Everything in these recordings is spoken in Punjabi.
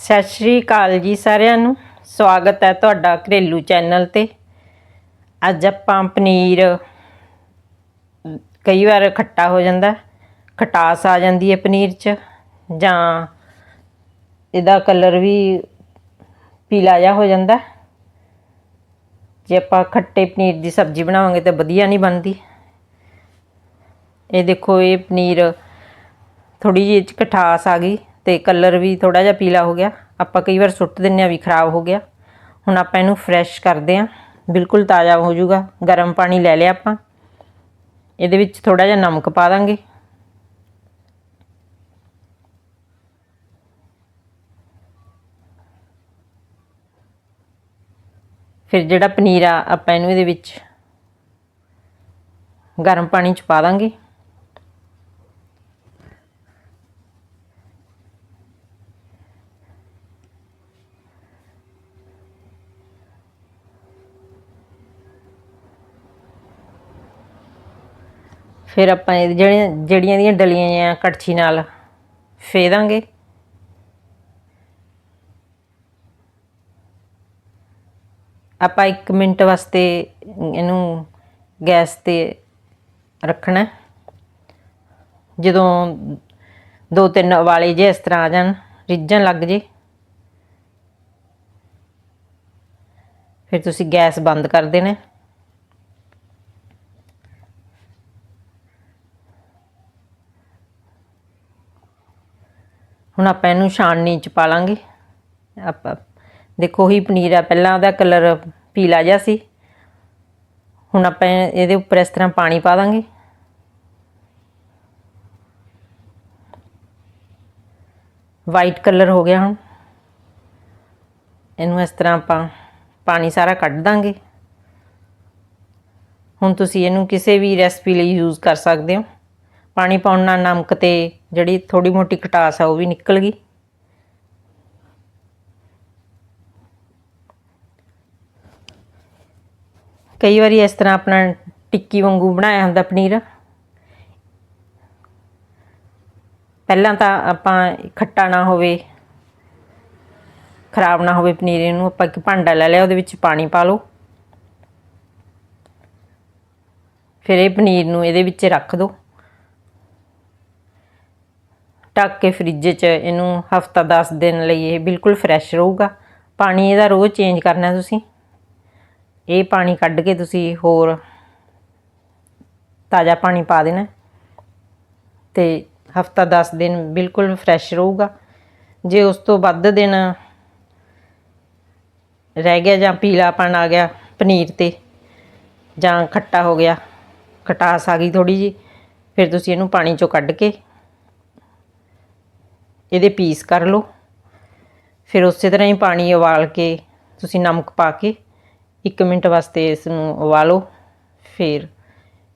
ਸਤਿ ਸ਼੍ਰੀ ਅਕਾਲ ਜੀ ਸਾਰਿਆਂ ਨੂੰ। ਸਵਾਗਤ ਹੈ ਤੁਹਾਡਾ ਘਰੇਲੂ ਚੈਨਲ ਤੇ। ਅੱਜ ਆਪਾਂ ਪਨੀਰ ਕਈ ਵਾਰ ਖੱਟਾ ਹੋ ਜਾਂਦਾ, ਖਟਾਸ ਆ ਜਾਂਦੀ ਹੈ ਪਨੀਰ 'ਚ, ਜਾਂ ਇਹਦਾ ਕਲਰ ਵੀ ਪੀਲਾ ਜਿਹਾ ਹੋ ਜਾਂਦਾ। ਜੇ ਆਪਾਂ ਖੱਟੇ ਪਨੀਰ ਦੀ ਸਬਜ਼ੀ ਬਣਾਵਾਂਗੇ ਤਾਂ ਵਧੀਆ ਨਹੀਂ ਬਣਦੀ। ਇਹ ਦੇਖੋ, ਇਹ ਪਨੀਰ ਥੋੜੀ ਜਿਹੀ 'ਚ ਖਟਾਸ ਆ ਗਈ। ਤੇ ਕਲਰ ਵੀ ਥੋੜਾ ਜਿਹਾ ਪੀਲਾ ਹੋ ਗਿਆ। ਆਪਾਂ ਕਈ ਵਾਰ ਸੁੱਟ ਦਿੰਨੇ ਆ ਵੀ ਖਰਾਬ ਹੋ ਗਿਆ। ਹੁਣ ਆਪਾਂ ਇਹਨੂੰ ਫਰੈਸ਼ ਕਰਦੇ ਆ ਬਿਲਕੁਲ ਤਾਜ਼ਾ ਹੋ ਜਾਊਗਾ। ਗਰਮ ਪਾਣੀ ਲੈ ਲਿਆ ਆਪਾਂ। ਇਹਦੇ ਵਿੱਚ ਥੋੜਾ ਜਿਹਾ ਨਮਕ ਪਾ ਦਾਂਗੇ। ਫਿਰ ਜਿਹੜਾ ਪਨੀਰ ਆ, ਆਪਾਂ ਇਹਨੂੰ ਇਹਦੇ ਵਿੱਚ ਗਰਮ ਪਾਣੀ ਚ ਪਾ ਦਾਂਗੇ। ਫਿਰ ਆਪਾਂ ਇਹ ਜਿਹੜੀਆਂ ਜਿਹੜੀਆਂ ਦੀਆਂ ਡਲੀਆਂ ਆ, ਕੜਛੀ ਨਾਲ ਫੇ ਦਾਂਗੇ। ਆਪਾਂ 1 ਮਿੰਟ ਵਾਸਤੇ ਇਹਨੂੰ ਗੈਸ ਤੇ ਰੱਖਣਾ। ਜਦੋਂ ਦੋ ਤਿੰਨ ਉਬਾਲੇ ਜੇ ਇਸ ਤਰ੍ਹਾਂ ਆ ਜਾਣ, ਰਿੱਝਣ ਲੱਗ ਜੇ। ਫਿਰ ਤੁਸੀਂ ਗੈਸ ਬੰਦ ਕਰ ਦੇਣਾ। ਹੁਣ ਆਪਾਂ ਇਹਨੂੰ ਛਾਣਨੀ ਚ ਪਾ ਲਾਂਗੇ। ਆਪਾਂ ਦੇਖੋ ਹੀ ਪਨੀਰ ਆ, ਪਹਿਲਾਂ ਉਹਦਾ ਕਲਰ ਪੀਲਾ ਜਿਹਾ ਸੀ। ਹੁਣ ਆਪਾਂ ਇਹਦੇ ਉੱਪਰ ਇਸ ਤਰ੍ਹਾਂ ਪਾਣੀ ਪਾ ਦਾਂਗੇ। ਵਾਈਟ ਕਲਰ ਹੋ ਗਿਆ ਹੁਣ। ਇਹਨੂੰ ਇਸ ਤਰ੍ਹਾਂ ਆਪਾਂ ਪਾਣੀ ਸਾਰਾ ਕੱਢ ਦਾਂਗੇ। ਹੁਣ ਤੁਸੀਂ ਇਹਨੂੰ ਕਿਸੇ ਵੀ ਰੈਸਪੀ ਲਈ ਯੂਜ਼ ਕਰ ਸਕਦੇ ਹੋ। ਪਾਣੀ ਪਾਉਣ ਨਾਲ ਨਮਕ ਤੇ ਜਿਹੜੀ ਥੋੜੀ ਮੋਟੀ ਖਟਾਸ ਆ, ਉਹ ਵੀ ਨਿਕਲ ਗਈ। ਕਈ ਵਾਰੀ ਇਸ ਤਰ੍ਹਾਂ ਆਪਣਾ ਟਿੱਕੀ ਵਾਂਗੂ ਬਣਾਇਆ ਹੁੰਦਾ ਪਨੀਰ। ਪਹਿਲਾਂ ਤਾਂ ਆਪਾਂ ਖੱਟਾ ਨਾ ਹੋਵੇ, ਖਰਾਬ ਨਾ ਹੋਵੇ ਪਨੀਰ, ਇਹਨੂੰ ਆਪਾਂ ਇੱਕ ਭਾਂਡਾ ਲੈ ਲਿਆ, ਉਹਦੇ ਵਿੱਚ ਪਾਣੀ ਪਾ ਲਓ। ਫਿਰ ਇਹ ਪਨੀਰ ਨੂੰ ਇਹਦੇ ਵਿੱਚ ਰੱਖ ਦਿਓ ਢੱਕ ਕੇ ਫ੍ਰਿਜ 'ਚ ਇਹਨੂੰ ਹਫਤਾ 10 ਦਿਨ ਲਈ ਇਹ ਬਿਲਕੁਲ ਫਰੈਸ਼ ਰਹੂਗਾ। ਪਾਣੀ ਇਹਦਾ ਰੋਜ਼ ਚੇਂਜ ਕਰਨਾ ਤੁਸੀਂ। ਇਹ ਪਾਣੀ ਕੱਢ ਕੇ ਤੁਸੀਂ ਹੋਰ ਤਾਜ਼ਾ ਪਾਣੀ ਪਾ ਦੇਣਾ। ਤੇ ਹਫਤਾ 10 ਦਿਨ ਬਿਲਕੁਲ ਫਰੈਸ਼ ਰਹੂਗਾ। ਜੇ ਉਸ ਤੋਂ ਵੱਧ ਦਿਨ ਰਹਿ ਗਿਆ ਜਾਂ ਪੀਲਾਪਣ ਆ ਗਿਆ ਪਨੀਰ ਤੇ, ਜਾਂ ਖੱਟਾ ਹੋ ਗਿਆ, ਖਟਾਸ ਆ ਗਈ ਥੋੜੀ ਜੀ ਫਿਰ ਤੁਸੀਂ ਇਹਨੂੰ ਪਾਣੀ ਚੋਂ ਕੱਢ ਕੇ ਇਹਦੇ ਪੀਸ ਕਰ ਲਓ। ਫਿਰ ਉਸੇ ਤਰ੍ਹਾਂ ਹੀ ਪਾਣੀ ਉਬਾਲ ਕੇ ਤੁਸੀਂ ਨਮਕ ਪਾ ਕੇ 1 ਮਿੰਟ ਵਾਸਤੇ ਇਸ ਨੂੰ ਉਬਾਲੋ। ਫਿਰ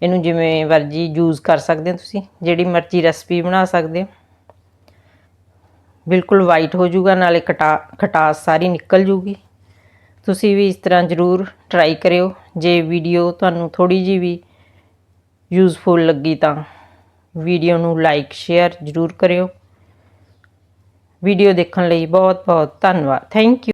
ਇਹਨੂੰ ਜਿਵੇਂ ਵਰਜੀ ਯੂਜ਼ ਕਰ ਸਕਦੇ ਹੋ ਤੁਸੀਂ, ਜਿਹੜੀ ਮਰਜ਼ੀ ਰੈਸਪੀ ਬਣਾ ਸਕਦੇ ਹੋ। ਬਿਲਕੁਲ ਵਾਈਟ ਹੋ ਜਾਊਗਾ, ਨਾਲੇ ਖਟਾ ਖਟਾਸ ਸਾਰੀ ਨਿਕਲ ਜੂਗੀ ਤੁਸੀਂ ਵੀ ਇਸ ਤਰ੍ਹਾਂ ਜ਼ਰੂਰ ਟਰਾਈ ਕਰਿਓ। ਜੇ ਵੀਡੀਓ ਤੁਹਾਨੂੰ ਥੋੜੀ ਜੀ ਵੀ ਯੂਜ਼ਫੁਲ ਲੱਗੀ ਤਾਂ ਵੀਡੀਓ ਨੂੰ ਲਾਈਕ ਸ਼ੇਅਰ ਜ਼ਰੂਰ ਕਰਿਓ। ਵੀਡੀਓ ਦੇਖਣ ਲਈ ਬਹੁਤ ਬਹੁਤ ਧੰਨਵਾਦ। Thank you